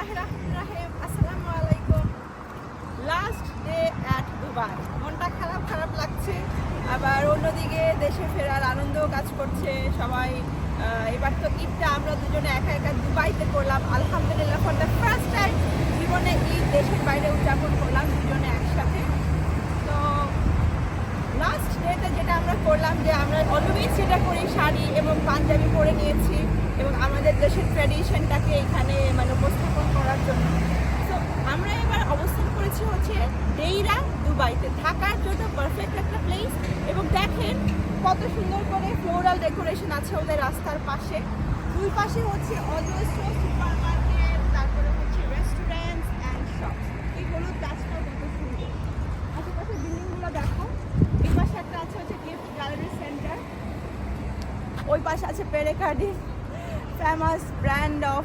আসসালামু আলাইকুম। Last day at Dubai মনটা খারাপ খারাপ লাগছে। আবার অন্যদিকে দেশে ফেরার আনন্দও কাজ করছে সবাই। এবার তো ঈদটা আমরা দুজনে একা একা দুবাইতে করলাম। আলহামদুলিল্লাহ ফর দ্য ফার্স্ট টাইম জীবনে ঈদ দেশের বাইরে উদযাপন করলাম দুজনে একসাথে। তো লাস্ট ডেতে যেটা আমরা করলাম যে আমরা অলওয়েজ যেটা করি শাড়ি এবং পাঞ্জাবি পরে নিয়েছি এবং আমাদের দেশের ট্র্যাডিশনটাকে এখানে মানে পারফেক্ট একটা প্লেস এবং দেখেন কত সুন্দর করে ফ্লোরাল ডেকোরেশন আছে ওদের রাস্তার পাশে। দুই পাশে হচ্ছে অলওয়েজ সুপার মার্কেট তারপরে হচ্ছে রেস্টুরেন্টস অ্যান্ড শপ এই হলুদ গাছটাও কত সুন্দর। আশেপাশে বিল্ডিংগুলো দেখো। এই একটা আছে হচ্ছে গিফট গ্যালারি সেন্টার ওই পাশে আছে পেরেকাডি ফেমাস ব্র্যান্ড অফ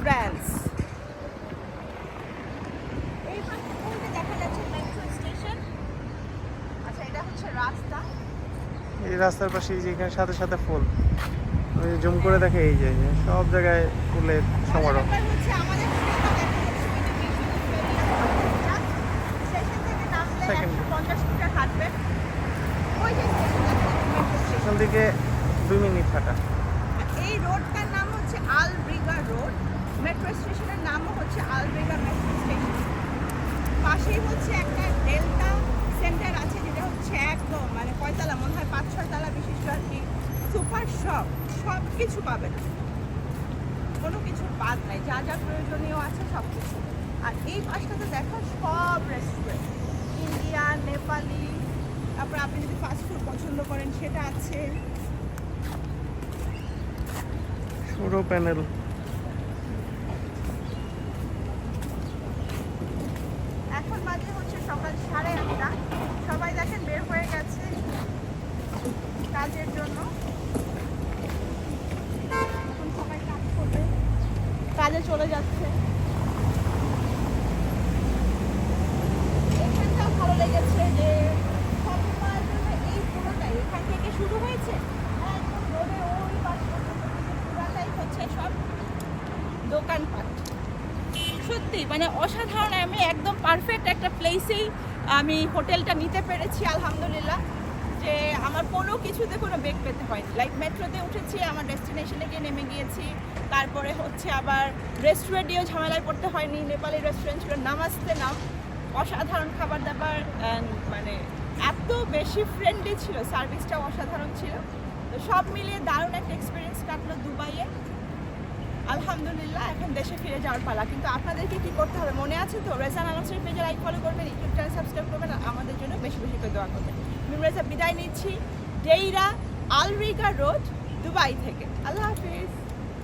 ফ্রান্স এই পাশে ওই যে দেখা যাচ্ছে মেট্রো স্টেশন আচ্ছা এটা হচ্ছে রাস্তা এই রাস্তার পাশে এই যে এখানে সাথে সাথে ফুল। জুম করে দেখে এই যে সব জায়গায় ফুলের সমারোহ। হচ্ছে আমাদের স্টেশন থেকে দুই মিনিট হাঁটা। এই রোডটার নাম হচ্ছে আলব্রিগা রোড। মেট্রো স্টেশনের নামও হচ্ছে আলব্রিগা মেট্রো স্টেশন। পাশেই হচ্ছে একটা ডেল্টা সেন্টার আছে যেটা হচ্ছে একদম মানে কয়তলা মনে হয় পাঁচ ছয় তলা বিশিষ্ট আর কি শপ সব কিছু পাবেন কোনো কিছু বাদ নাই যা যা প্রয়োজনীয় আছে সব কিছু আর এই পাশটাতে দেখো সব রেস্টুরেন্ট ইন্ডিয়ান নেপালি তারপর আপনি যদি ফাস্টফুড পছন্দ করেন সেটা আছে। সরু প্যানেল। এখন বাজে হচ্ছে সকাল সাড়ে আটটা। সবাই দেখেন বের হয়ে গেছে কাজের জন্য এখন সবাই কাজ করবে কাজে চলে যাচ্ছে। এখানটাও ভালো লেগেছে যে পুরোটাই। এখান থেকে শুরু হয়েছে? সব দোকানপাট। সত্যি মানে অসাধারণ। আমি একদম পারফেক্ট একটা প্লেসেই আমি হোটেলটা নিতে পেরেছি, আলহামদুলিল্লাহ। আমার কোনো কিছুতে কোনো বেগ পেতে হয়নি। লাইক মেট্রোতে উঠেছি, আমার ডেস্টিনেশনে গিয়ে নেমে গিয়েছি। তারপরে হচ্ছে আবার রেস্টুরেন্টেও ঝামেলায় পড়তে হয়নি। নেপালি রেস্টুরেন্ট ছিল নামাজতে নাম অসাধারণ খাবার দাবার মানে এত বেশি ফ্রেন্ডলি ছিল সার্ভিসটাও অসাধারণ ছিল। তো সব মিলিয়ে দারুণ একটা এক্সপিরিয়েন্স কাটলো দুবাইয়ে। আলহামদুলিল্লাহ, এখন দেশে ফিরে যাওয়ার পালা। কিন্তু আপনাদেরকে কি করতে হবে? মনে আছে তো? রেজান আনাসের পেজে লাইক ফলো করবেন ইউটিউব চ্যানেল সাবস্ক্রাইব করবেন আমাদের জন্য বেশি বেশি করে দোয়া করবেন। আমি বিদায় নিচ্ছি। ডেইরা আলরিগা রোড দুবাই থেকে। আল্লাহ হাফিজ।